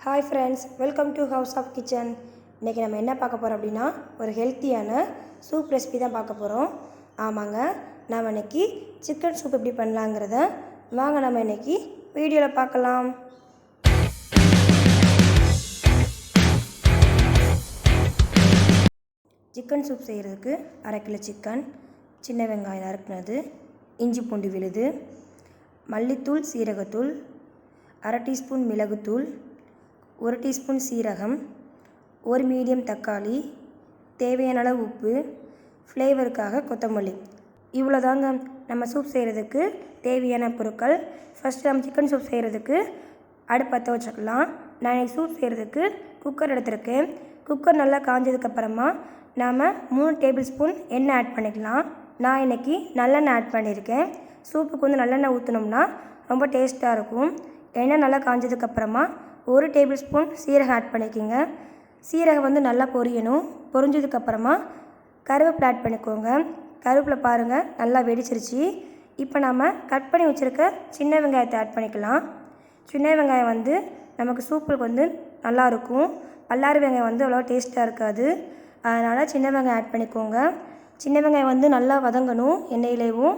Hi friends welcome to House of Kitchen இன்றைக்கி நம்ம என்ன பார்க்க போகிறோம் அப்படின்னா ஒரு ஹெல்த்தியான சூப் ரெசிபி தான் பார்க்க போகிறோம் ஆமாங்க நாம் இன்னைக்கு சிக்கன் சூப் எப்படி பண்ணலாங்கிறத வாங்க நம்ம இன்னைக்கு வீடியோவில் பார்க்கலாம். சிக்கன் சூப் செய்கிறதுக்கு அரை கிலோ சிக்கன் சின்ன வெங்காயம் நறுக்குனது இஞ்சி பூண்டு விழுது மல்லித்தூள் சீரகத்தூள் அரை டீஸ்பூன் மிளகுத்தூள் ஒரு டீஸ்பூன் சீரகம் ஒரு மீடியம் தக்காளி தேவையான அளவு உப்பு ஃப்ளேவருக்காக கொத்தமல்லி. இவ்வளோ தாங்க நம்ம சூப் செய்கிறதுக்கு தேவையான பொருட்கள். ஃபஸ்ட்டு நம்ம சிக்கன் சூப் செய்கிறதுக்கு அடுப்பற்ற வச்சுக்கலாம். நான் இன்னைக்கு சூப் செய்கிறதுக்கு குக்கர் எடுத்திருக்கேன். குக்கர் நல்லா காஞ்சதுக்கப்புறமா நாம் மூணு டேபிள் ஸ்பூன் எண்ணெய் ஆட் பண்ணிக்கலாம். நான் இன்னைக்கு நல்லெண்ணெய் ஆட் பண்ணியிருக்கேன். சூப்புக்கு வந்து நல்லெண்ணெய் ஊற்றினோம்னா ரொம்ப டேஸ்ட்டாக இருக்கும். எண்ணெய் நல்லா காஞ்சதுக்கப்புறமா ஒரு டேபிள் ஸ்பூன் சீரகம் ஆட் பண்ணிக்கோங்க. சீரகம் வந்து நல்லா பொரியணும். பொரிஞ்சதுக்கப்புறமா கருவேப்பிலை ஆட் பண்ணிக்கோங்க. கருவேப்பிலை பாருங்கள் நல்லா வெடிச்சிருச்சு. இப்போ நாம் கட் பண்ணி வச்சுருக்க சின்ன வெங்காயத்தை ஆட் பண்ணிக்கலாம். சின்ன வெங்காயம் வந்து நமக்கு சூப்புக்கு வந்து நல்லாயிருக்கும் பல்லாரி வெங்காயம் வந்து அவ்வளோ டேஸ்ட்டாக இருக்காது. அதனால் சின்ன வெங்காயம் ஆட் பண்ணிக்கோங்க. சின்ன வெங்காயம் வந்து நல்லா வதங்கணும் எண்ணெயிலேயும்.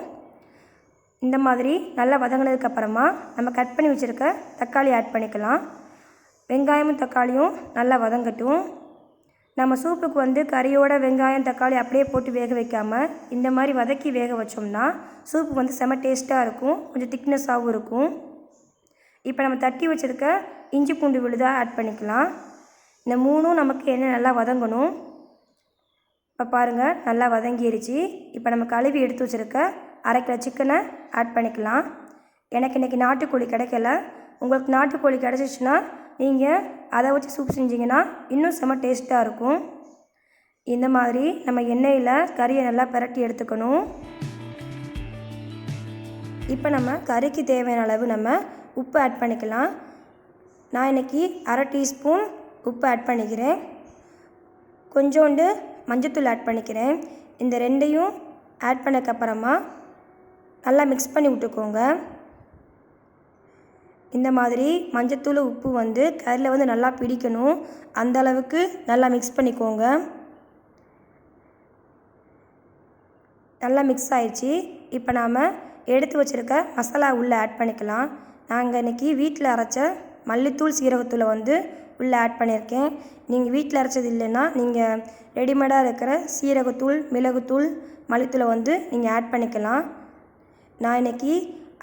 இந்த மாதிரி நல்லா வதங்கினதுக்கப்புறமா நம்ம கட் பண்ணி வச்சுருக்க தக்காளி ஆட் பண்ணிக்கலாம். வெங்காயமும் தக்காளியும் நல்லா வதங்கட்டும். நம்ம சூப்புக்கு வந்து கறியோட வெங்காயம் தக்காளி அப்படியே போட்டு வேக வைக்காமல் இந்த மாதிரி வதக்கி வேக வச்சோம்னா சூப்பு வந்து செம டேஸ்ட்டாக இருக்கும். கொஞ்சம் திக்னஸாகவும் இருக்கும். இப்போ நம்ம தட்டி வச்சுருக்க இஞ்சி பூண்டு விழுதாக ஆட் பண்ணிக்கலாம். இந்த மூணும் நமக்கு என்ன நல்லா வதங்கணும்? இப்போ பாருங்கள் நல்லா வதங்கிருச்சு. இப்போ நம்ம கழுவி எடுத்து வச்சுருக்க அரை கிலோ சிக்கனை ஆட் பண்ணிக்கலாம். எனக்கு இன்றைக்கி நாட்டுக்கோழி கிடைக்கல. உங்களுக்கு நாட்டுக்கோழி கிடச்சிச்சின்னா நீங்கள் அதை வச்சு சூப் செஞ்சிங்கன்னா இன்னும் செம்ம டேஸ்ட்டாக இருக்கும். இந்த மாதிரி நம்ம எண்ணெயில் கறியை நல்லா பிரட்டி எடுத்துக்கணும். இப்போ நம்ம கறிக்கு தேவையான அளவு நம்ம உப்பு ஆட் பண்ணிக்கலாம். நான் இன்றைக்கி அரை டீஸ்பூன் உப்பு ஆட் பண்ணிக்கிறேன். கொஞ்சோண்டு மஞ்சத்தூள் ஆட் பண்ணிக்கிறேன். இந்த ரெண்டையும் ஆட் பண்ணக்கப்புறமா நல்லா மிக்ஸ் பண்ணி விட்டுக்கோங்க. இந்த மாதிரி மஞ்சத்தூள் உப்பு வந்து கறியில் வந்து நல்லா பிடிக்கணும். அந்த அளவுக்கு நல்லா மிக்ஸ் பண்ணிக்கோங்க. நல்லா மிக்ஸ் ஆயிடுச்சு. இப்போ நாம் எடுத்து வச்சுருக்க மசாலா உள்ளே ஆட் பண்ணிக்கலாம். நாங்கள் இன்றைக்கி வீட்டில் அரைச்ச மல்லித்தூள் சீரகத்தூளை வந்து உள்ளே ஆட் பண்ணியிருக்கேன். நீங்கள் வீட்டில் அரைச்சது இல்லைன்னா நீங்கள் ரெடிமேடாக இருக்கிற சீரகத்தூள் மிளகுத்தூள் மல்லித்தூளை வந்து நீங்கள் ஆட் பண்ணிக்கலாம். நான் இன்றைக்கி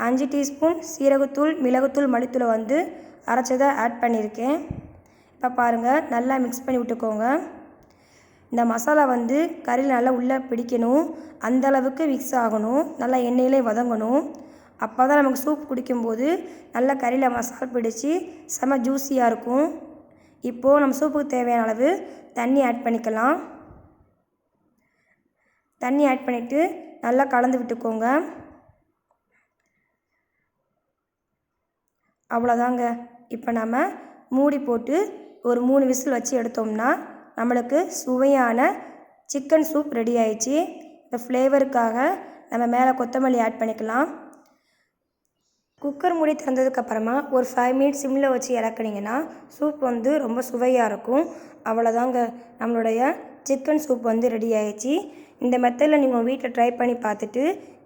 அஞ்சு டீஸ்பூன் சீரகத்தூள் மிளகுத்தூள் மல்லித்தூளை வந்து அரைச்சதை ஆட் பண்ணியிருக்கேன். இப்போ பாருங்கள் நல்லா மிக்ஸ் பண்ணி விட்டுக்கோங்க. இந்த மசாலா வந்து கறியில் நல்லா உள்ளே பிடிக்கணும். அந்த அளவுக்கு மிக்ஸ் ஆகணும். நல்லா எண்ணெயிலே வதங்கணும். அப்போ தான் நமக்கு சூப் குடிக்கும்போது நல்லா கறியில் மசாலா பிடிச்சி செம ஜூஸியாக இருக்கும். இப்போது நம்ம சூப்புக்கு தேவையான அளவு தண்ணி ஆட் பண்ணிக்கலாம். தண்ணி ஆட் பண்ணிவிட்டு நல்லா கலந்து விட்டுக்கோங்க. அவ்வளோதாங்க. இப்போ நம்ம மூடி போட்டு ஒரு மூணு விசில் வச்சு எடுத்தோம்னா நம்மளுக்கு சுவையான சிக்கன் சூப் ரெடி ஆயிடுச்சு. இந்த ஃப்ளேவருக்காக நம்ம மேலே கொத்தமல்லி ஆட் பண்ணிக்கலாம். குக்கர் மூடி திறந்ததுக்கப்புறமா ஒரு ஃபைவ் மினிட்ஸ் சிம்மில் வச்சு இறக்குனீங்கன்னா சூப் வந்து ரொம்ப சுவையாக இருக்கும். அவ்வளோதாங்க. நம்மளுடைய சிக்கன் சூப் வந்து ரெடி ஆயிடுச்சு. இந்த மெத்தடில் நீங்கள் வீட்டில் ட்ரை பண்ணி பார்த்துட்டு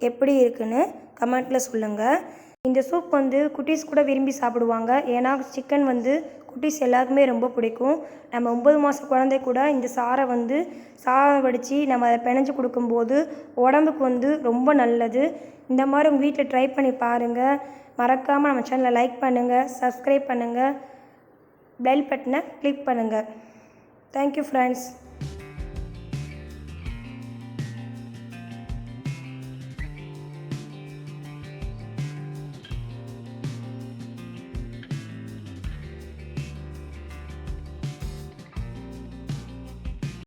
எப்படி இருக்குன்னு கமெண்ட்டில் சொல்லுங்கள் இந்த சூப் வந்து குட்டீஸ் கூட விரும்பி சாப்பிடுவாங்க. ஏன்னா சிக்கன் வந்து குட்டீஸ் எல்லாருக்குமே ரொம்ப பிடிக்கும். நம்ம ஒம்பது மாத குழந்தை கூட இந்த சாரை வந்து சாதம் வடித்து நம்ம அதை பிணைஞ்சு கொடுக்கும்போது உடம்புக்கு வந்து ரொம்ப நல்லது. இந்த மாதிரி உங்கள் வீட்டில் ட்ரை பண்ணி பாருங்கள் மறக்காமல் நம்ம சேனலை லைக் பண்ணுங்கள் சப்ஸ்கிரைப் பண்ணுங்கள் பெல் பட்டனை கிளிக் பண்ணுங்கள் தேங்க்யூ ஃப்ரெண்ட்ஸ்